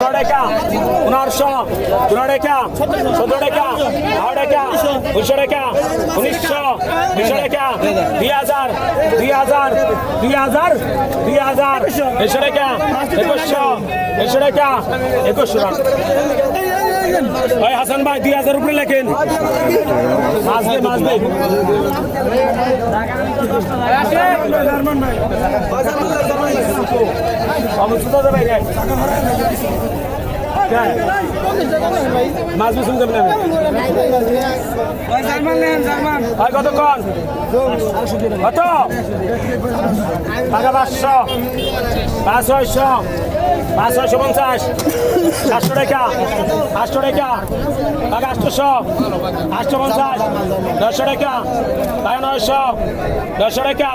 টাকা পনেরোশো পনেরো টাকা সতেরো টাকা আড়াই টাকা উনিশশো টাকা উনিশশো দুশো টাকা দুই হাজার দুই হাজার দুই হাজার দুই ভাই হাসান ভাই দুই হাজার উপরে লেখেন। অবস্থা তো ভাই মাছ বেসুন যাবেন ভাই কতক্ষণ কত টাকা পাঁচশো। পাঁচ ছয়শো। পাঁচ ছয়শো পঞ্চাশ। সাতশো টাকা। আটশো টাকা। টাকা আটশোশো আটশো পঞ্চাশ। দশশো টাকা। টাকা নয়শো। দশশো টাকা।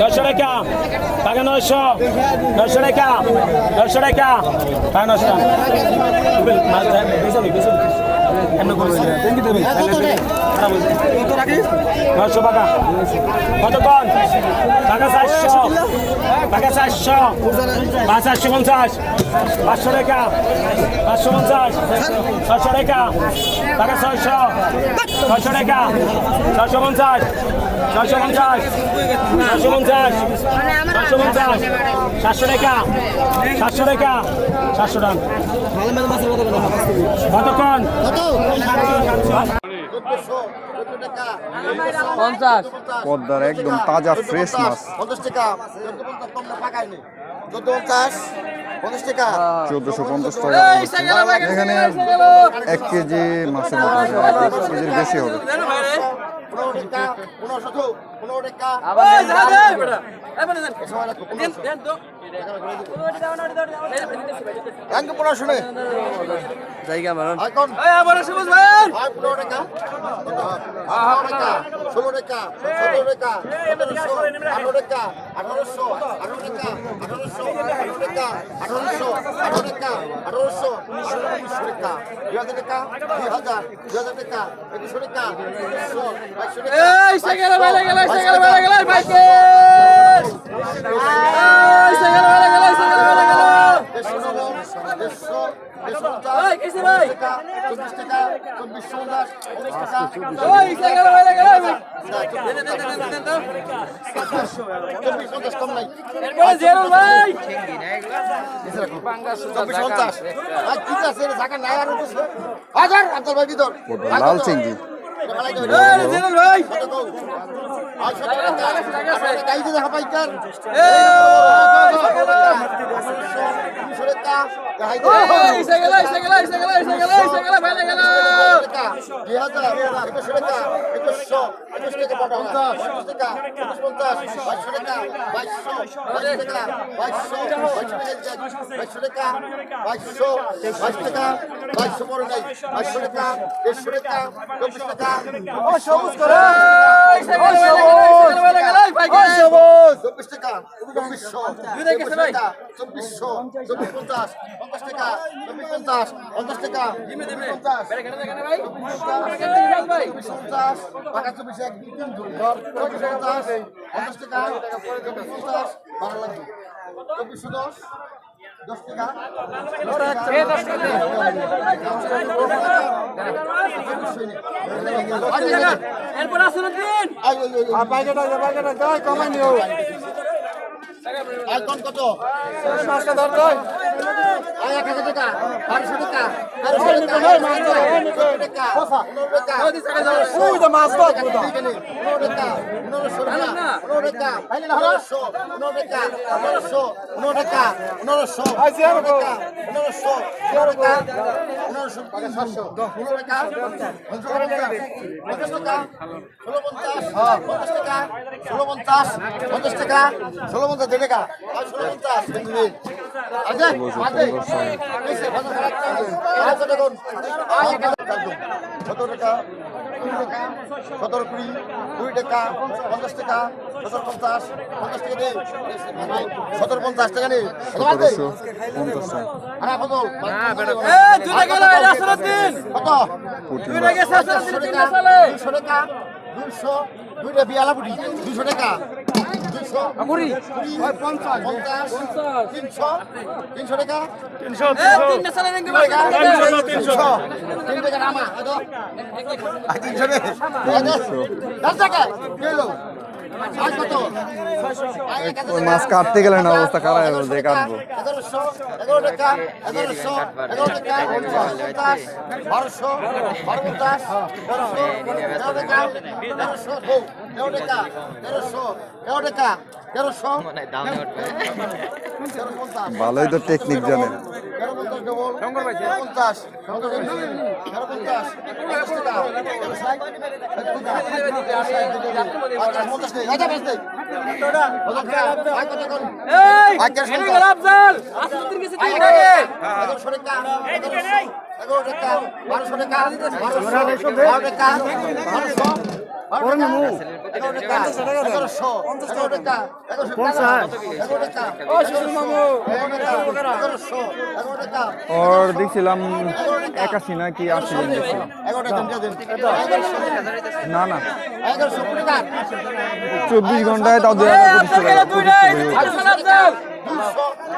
দশশো টাকা। টাকা নয়শো। দশশো টাকা। দশশো টাকা। টাকা নয়শো মাছ নয়শো টাকা কতক্ষণ টাকা চারশো টাকা চারশো পাঁচ চারশো পঞ্চাশ পাঁচশো টাকা পাঁচশো পঞ্চাশ ছয়শো টাকা টাকা ছয়শো ছয়শো টাকা ছয়শো পঞ্চাশ ছয়শো পঞ্চাশ। ছয়শো পঞ্চাশ। ছয়শো পঞ্চাশ সাতশো টাকা। সাতশো টাকা। সাতশো টাকা কতক্ষণ? পঞ্চাশ। পদ্মার একদম তাজা ফ্রেশ মাছ। পঞ্চাশ টাকা। চোদ্দ পঞ্চাশ। পঞ্চাশ চোদ্দশো পঞ্চাশ টাকা এখানে এক কেজি মাছের মতো এক কেজির বেশি হবে। পনেরো টাকা পনেরো শত পনেরো টাকা। জায়গা পনেরো টাকা। ষোলো টাকা সতেরো টাকা সতেরোশো আঠারো টাকা আঠারোশো আঠারো টাকা আঠারোশো আঠারো টাকা আঠারোশো আঠারো টাকা আঠারোশো উনিশশো টাকা দুই হাজার টাকা দুই হাজার দুই হাজার টাকা একুশশো টাকা একুশশো বাইশশো? টাকা চব্বিশ টাকা চব্বিশশো উনআশ উনিশ টাকা। চব্বিশ পঞ্চাশ কম নাই। এরপরে জেরুল ভাই। চব্বিশ পঞ্চাশ আর ঠিক আছে ঢাকা নাই আর হাজার আব্দুল ভাই ভিতর লাল এই জেরুল ভাই। বাইশশো বড় নাই বাইশশো টাকা দেড়শো টাকা চব্বিশ টাকা ও সবুজ করে এই সেকেন্ড বেলা গেল বাইকে চব্বিশ টাকা চব্বিশশো দুই টাকা গেছে ভাই। টাকা চব্বিশশো চব্বিশ পঞ্চাশ পঞ্চাশ টাকা চব্বিশ পঞ্চাশ পঞ্চাশ টাকা পঞ্চাশ ভাই পঞ্চাশ টাকা চব্বিশ এক তিন ধর চব্বিশ পঞ্চাশ পঞ্চাশ টাকা চব্বিশ পঞ্চাশ ভালো লাগবে চব্বিশশো দশ দশ টাকা এরপর কমাই দিন আইকন কত আয় এক হাজার টাকা বারোশো টাকা তেরোশো টাকা পনেরো টাকা পনেরো টাকা পনেরো টাকা পনেরোশো টাকা পনেরো টাকা পনেরোশো পনেরো টাকা পনেরোশো পনেরো টাকা পনেরোশো পনেরো টাকা পনেরোশো পনেরো টাকা পনেরোশো টাকা সাতশো পনেরো টাকা পঞ্চাশ টাকা ষোলো পঞ্চাশ পঞ্চাশ টাকা ষোলো পঞ্চাশ পঞ্চাশ টাকা ষোলো পঞ্চাশ দেড় টাকা ষোলো পঞ্চাশ আগে সতেরো টাকা সতেরো কুড়ি কুড়ি টাকা পঞ্চাশ টাকা সতেরো পঞ্চাশ পঞ্চাশ টাকা নেই সতেরো পঞ্চাশ টাকা নেই আরে কত? দুশো টাকা দুশো দুইটা বিয়ালা ফুটি দুশো টাকা। তিনশো টাকা। তিনশো টাকা ওই মাছ কাটতে গেলে না অবস্থা খারাপ হয়ে বলছে কাটবো বারোশো বারোশো ভালোই তো টেকনিক জানে পঞ্চাশ দেখছিলাম একাশি নাকি আশি না না চব্বিশ ঘন্টায় তাও দু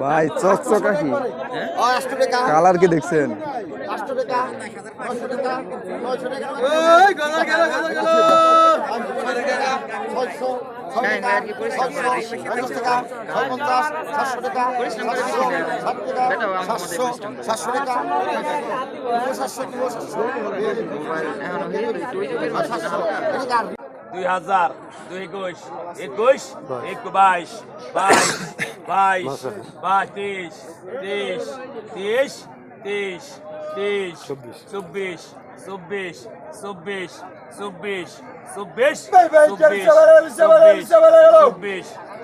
ভাই চকচকা কি কালার কি দেখছেন। সাতশো টাকা সাতশো টাকা সাতশো টাকা। সাতশো কিলো সাতশো সাতশো এটা কার? দুই হাজার দুই একুশ একুশ এক বাইশ বাইশ বাইশ বাইশ তেইশ তেইশ তেইশ তেইশ তেইশ চব্বিশ চব্বিশ চব্বিশ চব্বিশ চব্বিশ চব্বিশ চব্বিশ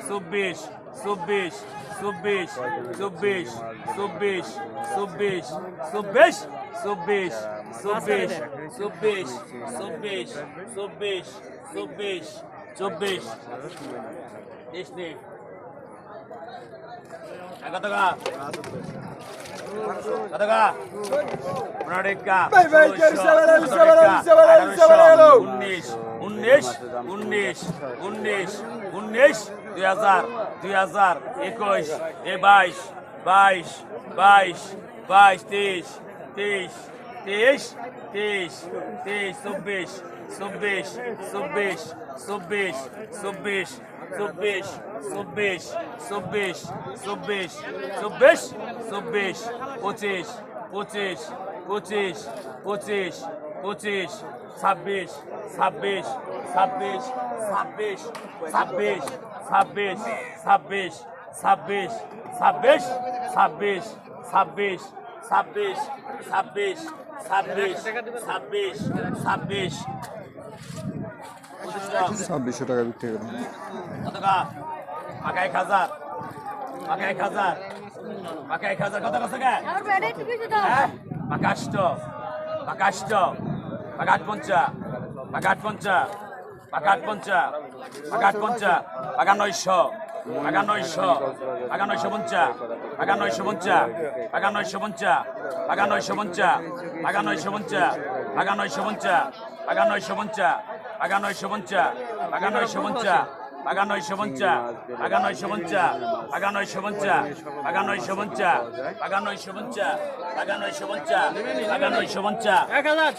চব্বিশ চব্বিশ চব্বিশ চব্বিশ চব্বিশ চব্বিশ চব্বিশ চব্বিশ চব্বিশ চব্বিশ চব্বিশ চব্বিশ চব্বিশ চব্বিশ। তেইশ মিনিট টাকা টাকা উনিশ উনিশ উনিশ উনিশ উনিশ দুই হাজার দুই হাজার একুশ এ বাইশ বাইশ বাইশ বাইশ তেইশ তেইশ তেইশ তেইশ তেইশ চব্বিশ চব্বিশ চব্বিশ চব্বিশ চব্বিশ চব্বিশ চব্বিশ চব্বিশ চব্বিশ চব্বিশ চব্বিশ পঁচিশ পঁচিশ পঁচিশ পঁচিশ পঁচিশ ছাব্বিশ ছাব্বিশ ছাব্বিশ ছাব্বিশ ছাব্বিশ ছাব্বিশ ছাব্বিশ ছাব্বিশ ছাব্বিশ ছাব্বিশ ছাব্বিশ ছাব্বিশ ছাব্বিশ ছাব্বিশ ছাব্বিশ ছাব্বিশ। ছাব্বিশশো টাকা বিক্রি করুন কত টাকা পাকা এক হাজার। পাকা এক হাজার। পাকা এক হাজার। কত কত টাকা পাকাষ্ট পাকাষ্ট পাকাট পঞ্চা। পাকাট পঞ্চা। পাকাট পঞ্চা। পাকাট পঞ্চা। পাকা নয়শো। পাকা নয়শো। পাকা নয়শো পঞ্চা। পাকা নয়শো পঞ্চা পাকা নয়শো পঞ্চা পাকা নয়শো পঞ্চা পাকা নয়শো পঞ্চা পাকা নয়শো পঞ্চা পাকা নয়শো পঞ্চা পাকা নয়শো পঞ্চা পাকা নয়শো পঞ্চা পাকা নয়শো পঞ্চা পাকা নয়শো পঞ্চা পাকা নয়শো পঞ্চা পাকা নয়শো পঞ্চা পাকা নয়শো পঞ্চা পাকা নয়শো পঞ্চা পাকা নয়শো পঞ্চা এক হাজার